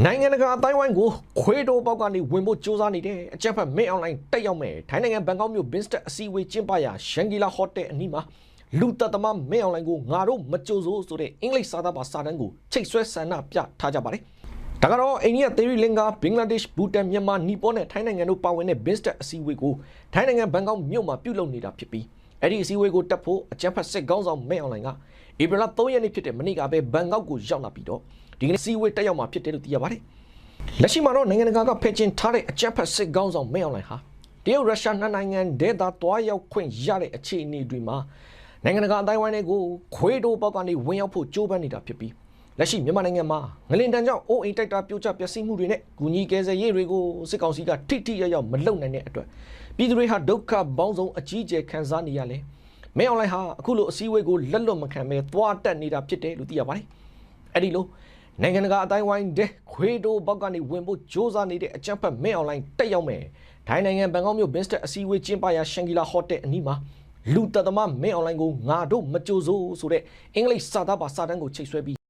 နိုင်ငံတကာအတိုင်းဝိုင်းကိုခွေးတိုးပေါက်ကနေဝင်ဖို့စ조사နေတဲ့အကြက်ဖက်မင်းအွန်လိုင်းတက်ရောက်မယ်ထိုင်းနိုင်ငံဘန်ကောက်မြို့ဘင်းစတက်အစည်းအဝေးကျင်းပရာရှန်ဂီလာဟိုတယ်အနီးမှာလူသက်သမားမင်းအွန်လိုင်းကိုငါတို့မကြိုဆိုဆိုတဲ့အင်္ဂလိပ်စာသားပါစာတမ်းကိုချိတ်ဆွဲဆန္ဒပြထားကြပါတယ်ဒါကတော့အိန္ဒိယသေရီလင်္ကာဘင်္ဂလားဒေ့ရှ်ဘူတန်မြန်မာနီပေါနဲ့ထိုင်းနိုင်ငံတို့ပါဝင်တဲ့ဘင်းစတက်အစည်းအဝေးကိုထိုင်းနိုင်ငံဘန်ကောက်မြို့မှာပြုလုပ်နေတာဖြစ်ပြီး အဲ့ဒီအစည်းအဝေးကိုတက်ဖို့အကြက်ဖက်စစ်ကောင်းဆောင်မင်းအွန်လိုင်းကဧပြီလ3ရက်နေ့ဖြစ်တဲ့မနေ့ကပဲဘန်ကောက်ကိုရောက်လာပြီးတော့ဒီကနေ့အစည်းအဝေးတက်ရောက်မှာဖြစ်တယ်လို့သိရပါတယ်လက်ရှိမှာတော့နိုင်ငံတကာကဖယ်ကျင်ထားတဲ့အကြမ်းဖက်စစ်ကောင်းဆောင်မဲအောင်လိုင်ဟာတရုတ်ရုရှားနှစ်နိုင်ငံဒေသတွားရောက်ခွင့်ရတဲ့အခြေအနေတွေမှာနိုင်ငံတကာအတိုင်းဝိုင်းတွေကိုခွေးတိုးပေါက်ကနေဝင်ရောက်ဖို့ကြိုးပမ်းနေတာဖြစ်ပြီး လက်ရှိမြန်မာနိုင်ငံမှာငလင်တန်းကြောင့်အိုးအိမ်တိုက်တာပြိုကျပျက်စီးမှုတွေနဲ့ဂူညီကယ်ဆယ်ရေးတွေကိုစစ်ကောင်စီကထိထိရောက်ရောက်မလုပ်နိုင်တဲ့အတွက်ပြည်သူတွေဟာဒုက္ခပေါင်းစုံအကြီးအကျယ်ခံစားနေရလဲမဲအောင်လိုင်ဟာအခုလိုအစည်းအဝေးကိုလက်လွတ်မခံဘဲသွားတက်နေတာဖြစ်တယ်လို့သိရပါတယ်အဲ့ဒီလိုနိုင်ငံတကာအတိုင်းဝိုင်းတဲ့ခွေးတိုးဘောက်ကနေဝင်ဖို့စ조사နေတဲ့အကြမ်းဖက်မင်းအွန်လိုင်းတက်ရောက်မယ်။ထိုင်းနိုင်ငံဘန်ကောက်မြို့ဘင်းစတက်အစည်းအဝေးကျင်းပရာရှန်ဂီလာဟိုတယ်အနီးမှာလူသက်သမားမင်းအွန်လိုင်းကိုငါတို့မကြိုဆိုဆိုတဲ့အင်္ဂလိပ်စာသားပါစာတမ်းကိုချိတ်ဆွဲပြီး